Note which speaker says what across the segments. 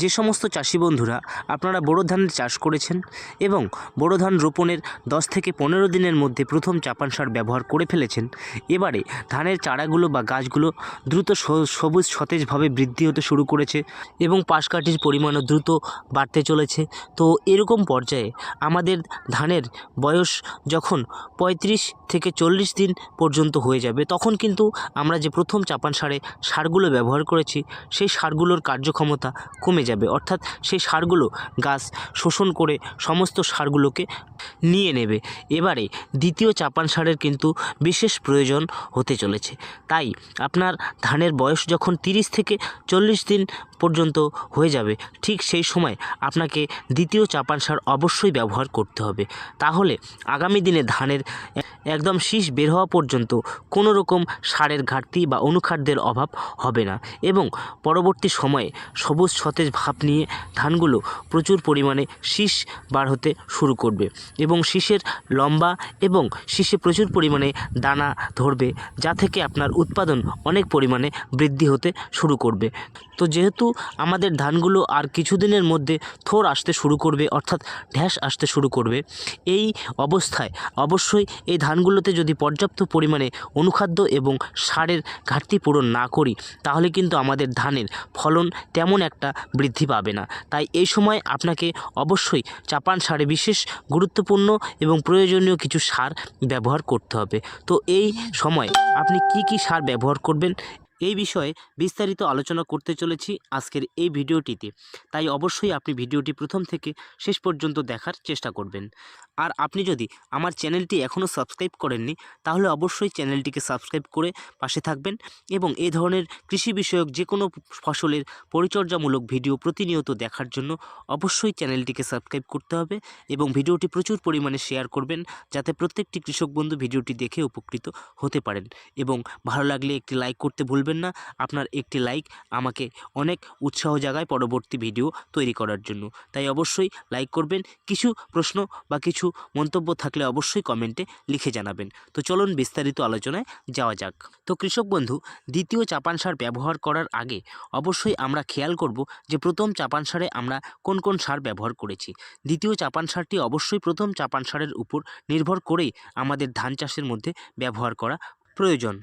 Speaker 1: যে সমস্ত চাষি বন্ধুরা, আপনারা বোরো ধানের চাষ করেছেন এবং বোরো ধান রোপণের দশ থেকে পনেরো দিনের মধ্যে প্রথম চাপান সার ব্যবহার করে ফেলেছেন, এবারে ধানের চারাগুলো বা গাছগুলো দ্রুত সবুজ সতেজভাবে বৃদ্ধি হতে শুরু করেছে এবং পাশকাঠির পরিমাণও দ্রুত বাড়তে চলেছে। তো এরকম পর্যায়ে আমাদের ধানের বয়স যখন পঁয়ত্রিশ থেকে চল্লিশ দিন পর্যন্ত হয়ে যাবে, তখন কিন্তু আমরা যে প্রথম চাপান সারে সারগুলো ব্যবহার করেছি, সেই সারগুলোর কার্যক্ষমতা কমে যাবে। অর্থাৎ সেই সারগুলো গাছ শোষণ করে সমস্ত সারগুলোকে নিয়ে নেবে। এবারে দ্বিতীয় চাপান সারের কিন্তু বিশেষ প্রয়োজন হতে চলেছে। তাই আপনার ধানের বয়স যখন তিরিশ থেকে চল্লিশ দিন পর্যন্ত হয়ে যাবে, ঠিক সেই সময় আপনাকে দ্বিতীয় চাপান সার অবশ্যই ব্যবহার করতে হবে। তাহলে আগামী দিনে ধানের একদম শীষ বের হওয়া পর্যন্ত কোনো রকম সারের ঘাটতি বা অনুখাদ্যের অভাব হবে না এবং পরবর্তী সময়ে সবুজ, সতেজ ভাব নিয়ে ধানগুলো প্রচুর পরিমাণে শীষ বার হতে শুরু করবে এবং শীষের লম্বা এবং শীষে প্রচুর পরিমাণে দানা ধরবে, যা থেকে আপনার উৎপাদন অনেক পরিমাণে বৃদ্ধি হতে শুরু করবে। তো যেহেতু আমাদের ধানগুলো আর কিছুদিনের মধ্যে থোর আসতে শুরু করবে, অর্থাৎ ঢ্যাস আসতে শুরু করবে, এই অবস্থায় অবশ্যই এই ধানগুলোতে যদি পর্যাপ্ত পরিমাণে অনুখাদ্য এবং সারের ঘাটতি পূরণ না করি, তাহলে কিন্তু আমাদের ধানের ফলন তেমন একটা বৃদ্ধি পাবে না। তাই এই সময় আপনাকে অবশ্যই চাপান সারে বিশেষ গুরুত্বপূর্ণ এবং প্রয়োজনীয় কিছু সার ব্যবহার করতে হবে। তো এই সময় আপনি কি কি সার ব্যবহার করবেন এই বিষয়ে বিস্তারিত আলোচনা করতে চলেছি আজকের এই ভিডিওটিতে। তাই অবশ্যই আপনি ভিডিওটি প্রথম থেকে শেষ পর্যন্ত দেখার চেষ্টা করবেন। আর আপনি যদি আমার চ্যানেলটি এখনও সাবস্ক্রাইব করেননি, তাহলে অবশ্যই চ্যানেলটিকে সাবস্ক্রাইব করে পাশে থাকবেন এবং এ ধরনের কৃষি বিষয়ক যে কোনো ফসলের পরিচর্যামূলক ভিডিও প্রতিনিয়ত দেখার জন্য অবশ্যই চ্যানেলটিকে সাবস্ক্রাইব করতে হবে এবং ভিডিওটি প্রচুর পরিমাণে শেয়ার করবেন যাতে প্রত্যেকটি কৃষক বন্ধু ভিডিওটি দেখে উপকৃত হতে পারেন এবং ভালো লাগলে একটি লাইক করতে ভুলবেন না আপনার একটি লাইক আমাকে অনেক উৎসাহ জাগায় পরবর্তী ভিডিও তৈরি করার জন্য। তাই অবশ্যই লাইক করবেন। কিছু প্রশ্ন বা কিছু মন্তব্য থাকলে অবশ্যই কমেন্টে লিখে জানাবেন। তো চলুন বিস্তারিত আলোচনায় যাওয়া যাক। তো কৃষক বন্ধু, দ্বিতীয় চাপান সার ব্যবহার করার আগে অবশ্যই আমরা খেয়াল করব যে প্রথম চাপান সারে আমরা কোন কোন সার ব্যবহার করেছি। দ্বিতীয় চাপান সারটি অবশ্যই প্রথম চাপান সারের উপর নির্ভর করেই আমাদের ধান চাষের মধ্যে ব্যবহার করা প্রয়োজন।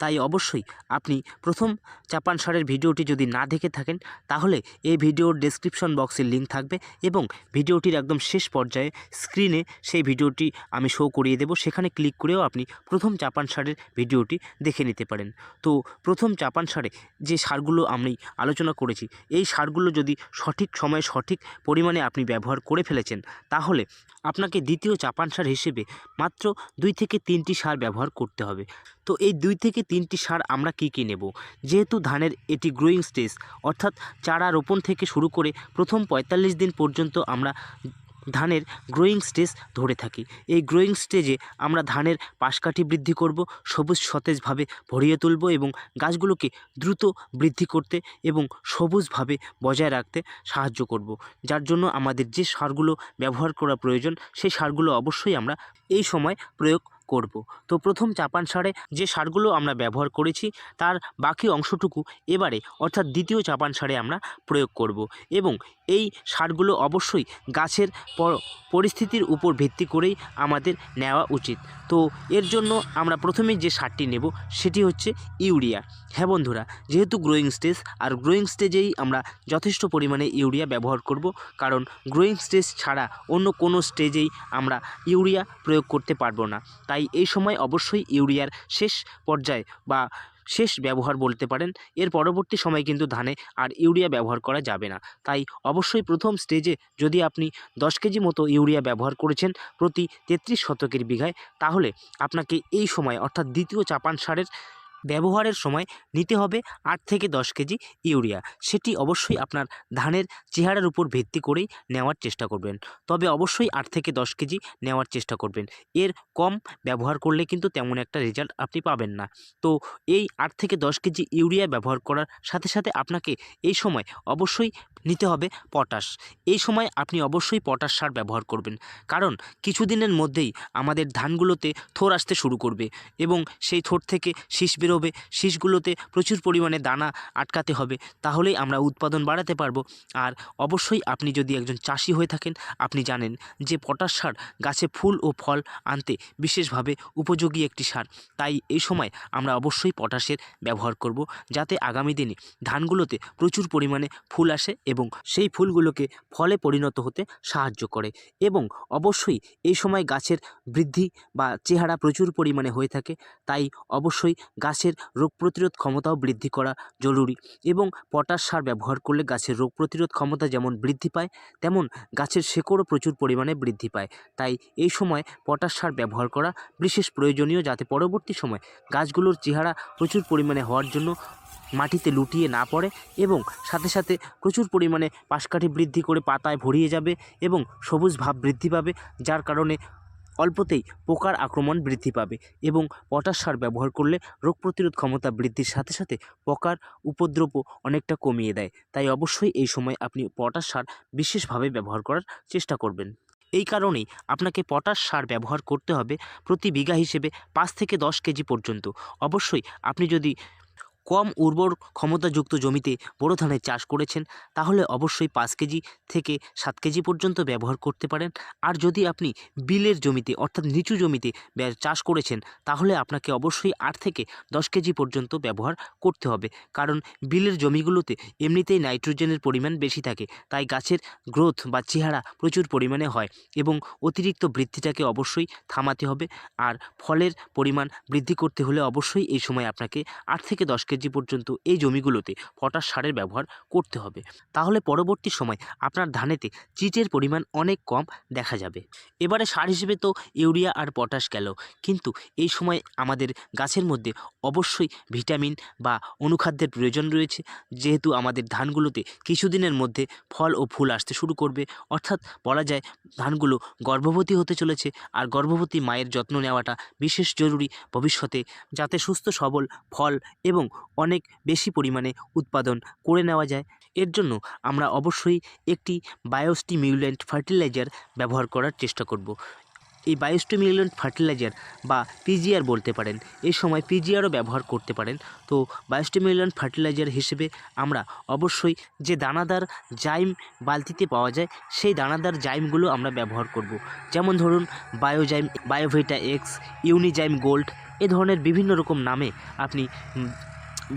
Speaker 1: তাই অবশ্যই আপনি প্রথম চাপান সারের ভিডিওটি যদি না দেখে থাকেন, তাহলে এই ভিডিওর ডেসক্রিপশন বক্সের লিঙ্ক থাকবে এবং ভিডিওটির একদম শেষ পর্যায়ে স্ক্রিনে সেই ভিডিওটি আমি শো করিয়ে দেব। সেখানে ক্লিক করেও আপনি প্রথম চাপান সারের ভিডিওটি দেখে নিতে পারেন। তো প্রথম চাপান সারে যে সারগুলো আমি আলোচনা করেছি, এই সারগুলো যদি সঠিক সময়ে সঠিক পরিমাণে আপনি ব্যবহার করে ফেলেছেন, তাহলে আপনাকে দ্বিতীয় চাপান সার হিসেবে মাত্র দুই থেকে তিনটি সার ব্যবহার করতে হবে। তো এই দুই থেকে তিনটি সার আমরা কী কী নেব? যেহেতু ধানের এটি গ্রোয়িং স্টেজ অর্থাৎ চারা রোপণ থেকে শুরু করে প্রথম পঁয়তাল্লিশ দিন পর্যন্ত আমরা ধানের গ্রোয়িং স্টেজ ধরে থাকি। এই গ্রোয়িং স্টেজে আমরা ধানের পাশকাঠি বৃদ্ধি করব, সবুজ সতেজভাবে ভরিয়ে তুলব এবং গাছগুলোকে দ্রুত বৃদ্ধি করতে এবং সবুজভাবে বজায় রাখতে সাহায্য করব। যার জন্য আমাদের যে সারগুলো ব্যবহার করা প্রয়োজন, সেই সারগুলো অবশ্যই আমরা এই সময় প্রয়োগ করব। তো প্রথম চাপান সারে যে সারগুলো আমরা ব্যবহার করেছি, তার বাকি অংশটুকু এবারে, অর্থাৎ দ্বিতীয় চাপান সারে আমরা প্রয়োগ করব এবং এই সারগুলো অবশ্যই গাছের পরিস্থিতির উপর ভিত্তি করেই আমাদের নেওয়া উচিত। তো এর জন্য আমরা প্রথমেই যে সারটি নেব, সেটি হচ্ছে ইউরিয়া। হ্যাঁ বন্ধুরা, যেহেতু গ্রোয়িং স্টেজ আর গ্রোয়িং স্টেজেই আমরা যথেষ্ট পরিমাণে ইউরিয়া ব্যবহার করব, কারণ গ্রোয়িং স্টেজ ছাড়া অন্য কোনো স্টেজেই আমরা ইউরিয়া প্রয়োগ করতে পারব না। তাই এই সময় অবশ্যই ইউরিয়ার শেষ পর্যায়ে বা শেষ ব্যবহার বলতে পারেন। এর পরবর্তী সময় কিন্তু ধানে আর ইউরিয়া ব্যবহার করা যাবে না। তাই অবশ্যই প্রথম স্টেজে যদি আপনি দশ কেজি মতো ইউরিয়া ব্যবহার করেছেন প্রতি তেত্রিশ শতকের বিঘায়, তাহলে আপনাকে এই সময় অর্থাৎ দ্বিতীয় চাপান সারের ব্যবহারের সময় নিতে হবে আট থেকে দশ কেজি ইউরিয়া। সেটি অবশ্যই আপনার ধানের চেহারার উপর ভিত্তি করেই নেওয়ার চেষ্টা করবেন। তবে অবশ্যই আট থেকে দশ কেজি নেওয়ার চেষ্টা করবেন। এর কম ব্যবহার করলে কিন্তু তেমন একটা রেজাল্ট আপনি পাবেন না। তো এই আট থেকে দশ কেজি ইউরিয়া ব্যবহার করার সাথে সাথে আপনাকে এই সময় অবশ্যই নিতে হবে পটাশ। এই সময় আপনি অবশ্যই পটাশ সার ব্যবহার করবেন। কারণ কিছুদিনের মধ্যেই আমাদের ধানগুলোতে থোর আসতে শুরু করবে এবং সেই থোর থেকে শীষ বেরোবে শীষগুলোতে প্রচুর পরিমাণে দানা আটকাতে হবে, তাহলেই আমরা উৎপাদন বাড়াতে পারব। আর অবশ্যই আপনি যদি একজন চাষি হয়ে থাকেন, আপনি জানেন যে পটাশ সার গাছে ফুল ও ফল আনতে বিশেষভাবে উপযোগী একটি সার। তাই এই সময় আমরা অবশ্যই পটাশের ব্যবহার করব, যাতে আগামী দিনে ধানগুলোতে প্রচুর পরিমাণে ফুল আসে এবং সেই ফুলগুলোকে ফলে পরিণত হতে সাহায্য করে। এবং অবশ্যই এই সময় গাছের বৃদ্ধি বা চেহারা প্রচুর পরিমাণে হয়ে থাকে, তাই অবশ্যই গাছের রোগ প্রতিরোধ ক্ষমতাও বৃদ্ধি করা জরুরি এবং পটাশ সার ব্যবহার করলে গাছের রোগ প্রতিরোধ ক্ষমতা যেমন বৃদ্ধি পায়, তেমন গাছের শেকড়ও প্রচুর পরিমাণে বৃদ্ধি পায়। তাই এই সময় পটাশ সার ব্যবহার করা বিশেষ প্রয়োজনীয় যাতে পরবর্তী সময় গাছগুলোর চেহারা প্রচুর পরিমাণে হওয়ার জন্য মাটিতে লুটিয়ে না পড়ে এবং সাথে সাথে প্রচুর পরিমাণে পাশকাঠি বৃদ্ধি করে পাতায় ভরিয়ে যাবে এবং সবুজ ভাব বৃদ্ধি পাবে, যার কারণে অল্পতেই পোকার আক্রমণ বৃদ্ধি পাবে এবং পটাশ সার ব্যবহার করলে রোগ প্রতিরোধ ক্ষমতা বৃদ্ধির সাথে সাথে পোকার উপদ্রবও অনেকটা কমিয়ে দেয়। তাই অবশ্যই এই সময় আপনি পটাশ সার বিশেষভাবে ব্যবহার করার চেষ্টা করবেন। এই কারণেই আপনাকে পটাশ সার ব্যবহার করতে হবে প্রতি বিঘা হিসেবে পাঁচ থেকে দশ কেজি পর্যন্ত। অবশ্যই আপনি যদি কম উর্বর ক্ষমতাযুক্ত জমিতে বোরো ধানের চাষ করেছেন, তাহলে অবশ্যই পাঁচ কেজি থেকে সাত কেজি পর্যন্ত ব্যবহার করতে পারেন। আর যদি আপনি বিলের জমিতে, অর্থাৎ নিচু জমিতে চাষ করেছেন, তাহলে আপনাকে অবশ্যই আট থেকে দশ কেজি পর্যন্ত ব্যবহার করতে হবে। কারণ বিলের জমিগুলোতে এমনিতেই নাইট্রোজেনের পরিমাণ বেশি থাকে, তাই গাছের গ্রোথ বা চেহারা প্রচুর পরিমাণে হয় এবং অতিরিক্ত বৃদ্ধিটাকে অবশ্যই থামাতে হবে। আর ফলের পরিমাণ বৃদ্ধি করতে হলে অবশ্যই এই সময় আপনাকে আট থেকে দশ কেজি পর্যন্ত এই জমিগুলোতে পটাশ সারের ব্যবহার করতে হবে। তাহলে পরবর্তী সময় আপনার ধানেতে চিটের পরিমাণ অনেক কম দেখা যাবে। এবারে সার হিসেবে তো ইউরিয়া আর পটাশ গেল। কিন্তু এই সময় আমাদের গাছের মধ্যে অবশ্যই ভিটামিন বা অনুখাদ্যের প্রয়োজন রয়েছে। যেহেতু আমাদের ধানগুলোতে কিছুদিনের মধ্যে ফল ও ফুল আসতে শুরু করবে। অর্থাৎ বলা যায় ধানগুলো গর্ভবতী হতে চলেছে আর গর্ভবতী মায়ের যত্ন নেওয়াটা বিশেষ জরুরি ভবিষ্যতে। যাতে সুস্থ, সবল ফল এবং অনেক বেশি পরিমাণে উৎপাদন করে নেওয়া যায়। এর জন্য আমরা অবশ্যই একটি বায়োস্টিমিউলেন্ট ফার্টিলাইজার ব্যবহার করার চেষ্টা করব। এই বায়োস্টিমিউলেন্ট ফার্টিলাইজার বা পিজিআর বলতে পারেন, এই সময় পিজিআরও ব্যবহার করতে পারেন। তো বায়োস্টিমিউলেন্ট ফার্টিলাইজার হিসেবে আমরা অবশ্যই যে দানাদার জাইম বালতিতে পাওয়া যায়, সেই দানাদার জাইমগুলো আমরা ব্যবহার করব। যেমন ধরুন বায়োজাইম বায়োভিটা এক্স ইউনিজাইম গোল্ড এ ধরনের বিভিন্ন রকম নামে আপনি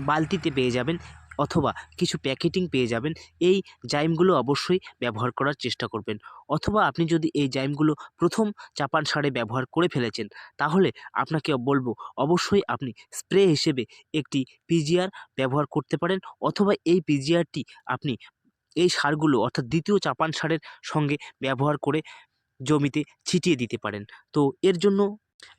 Speaker 1: বালতিতে পেয়ে যাবেন অথবা কিছু প্যাকেটিং পেয়ে যাবেন। এই জাইমগুলো অবশ্যই ব্যবহার করার চেষ্টা করবেন। অথবা আপনি যদি এই জাইমগুলো প্রথম চাপান সারে ব্যবহার করে ফেলেছেন, তাহলে আপনাকে বলব অবশ্যই আপনি স্প্রে হিসেবে একটি পিজিআর ব্যবহার করতে পারেন অথবা এই পিজিআরটি আপনি এই সারগুলো অর্থাৎ দ্বিতীয় চাপান সারের সঙ্গে ব্যবহার করে জমিতে ছিটিয়ে দিতে পারেন। তো এর জন্য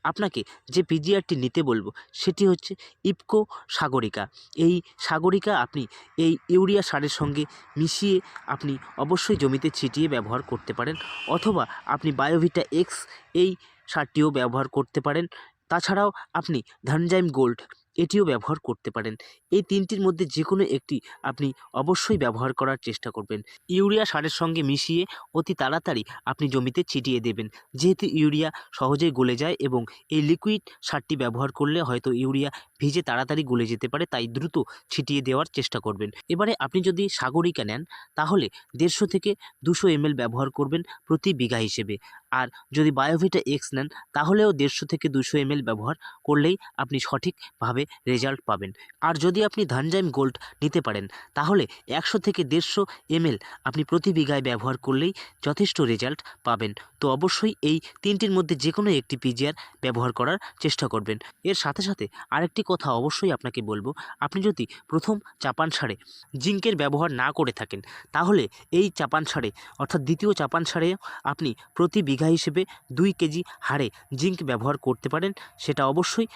Speaker 1: আপনাকে যে পিজিআরটি নিতে বলব, সেটি হচ্ছে ইপকো সাগরিকা। এই সাগরিকা আপনি এই ইউরিয়া সারের সঙ্গে মিশিয়ে আপনি অবশ্যই জমিতে ছিটিয়ে ব্যবহার করতে পারেন, অথবা আপনি বায়োভিটা এক্স এই সারটিও ব্যবহার করতে পারেন। তাছাড়াও আপনি ধানজাইম গোল্ড এটিও ব্যবহার করতে পারেন। এই তিনটির মধ্যে যে কোনো একটি আপনি অবশ্যই ব্যবহার করার চেষ্টা করবেন। ইউরিয়া সারের সঙ্গে মিশিয়ে অতি তাড়াতাড়ি আপনি জমিতে ছিটিয়ে দেবেন। যেহেতু ইউরিয়া সহজেই গলে যায় এবং এই লিকুইড সারটি ব্যবহার করলে হয়তো ইউরিয়া ভিজে তাড়াতাড়ি গলে যেতে পারে, তাই দ্রুত ছিটিয়ে দেওয়ার চেষ্টা করবেন। এবারে আপনি যদি সাগরিকা নেন, তাহলে দেড়শো থেকে দুশো এমএল ব্যবহার করবেন প্রতি বিঘা হিসেবে। আর যদি বায়োভিটা এক্স নেন, তাহলেও দেড়শো থেকে দুশো এমএল ব্যবহার করলেই আপনি সঠিকভাবে রেজাল্ট পাবেন। আর যদি আপনি ধানজাইম গোল্ড নিতে পারেন, তাহলে একশো থেকে দেড়শো এমএল আপনি প্রতি বিঘায় ব্যবহার করলেই যথেষ্ট রেজাল্ট পাবেন। তো অবশ্যই এই তিনটির মধ্যে যে কোনো একটি পিজিআর ব্যবহার করার চেষ্টা করবেন। এর সাথে সাথে আরেকটি কথা অবশ্যই আপনাকে বলব, আপনি যদি প্রথম চাপান সারে জিঙ্কের ব্যবহার না করে থাকেন, তাহলে এই চাপান সারে, অর্থাৎ দ্বিতীয় চাপান সারে আপনি প্রতি বিঘা হিসেবে দুই কেজি হারে জিঙ্ক ব্যবহার করতে পারেন, সেটা অবশ্যই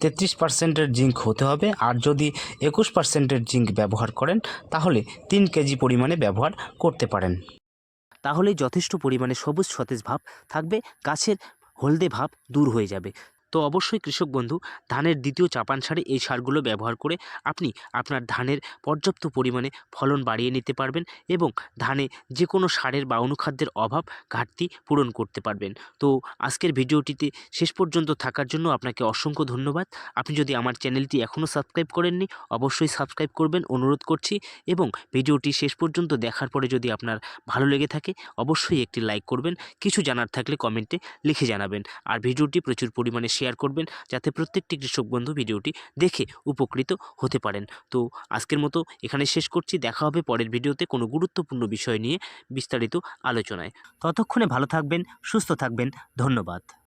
Speaker 1: তেত্রিশ পার্সেন্টের জিঙ্ক হতে হবে। আর যদি একুশ পার্সেন্টের জিঙ্ক ব্যবহার করেন, তাহলে তিন কেজি পরিমাণে ব্যবহার করতে পারেন। তাহলে যথেষ্ট পরিমাণে সবুজ সতেজ ভাব থাকবে, গাছের হলদে ভাব দূর হয়ে যাবে। তো অবশ্যই কৃষক বন্ধু, ধানের দ্বিতীয় চাপান সারে এই সারগুলো ব্যবহার করে আপনি আপনার ধানের পর্যাপ্ত পরিমাণে ফলন বাড়িয়ে নিতে পারবেন এবং ধানে যে কোনো সারের বা অনুখাদ্যের অভাব ঘাটতি পূরণ করতে পারবেন। তো আজকের ভিডিওটিতে শেষ পর্যন্ত থাকার জন্য আপনাকে অসংখ্য ধন্যবাদ। আপনি যদি আমার চ্যানেলটি এখনও সাবস্ক্রাইব করেননি, অবশ্যই সাবস্ক্রাইব করবেন, অনুরোধ করছি এবং ভিডিওটি শেষ পর্যন্ত দেখার পরে যদি আপনার ভালো লেগে থাকে, অবশ্যই একটি লাইক করবেন। কিছু জানার থাকলে কমেন্টে লিখে জানাবেন। আর ভিডিওটি প্রচুর পরিমাণে শেয়ার করবেন যাতে প্রত্যেকটি কৃষক বন্ধু ভিডিওটি দেখে উপকৃত হতে পারেন। তো আজকের মতো এখানে শেষ করছি। দেখা হবে পরের ভিডিওতে কোনো গুরুত্বপূর্ণ বিষয় নিয়ে বিস্তারিত আলোচনায়। ততক্ষণে ভালো থাকবেন, সুস্থ থাকবেন। ধন্যবাদ।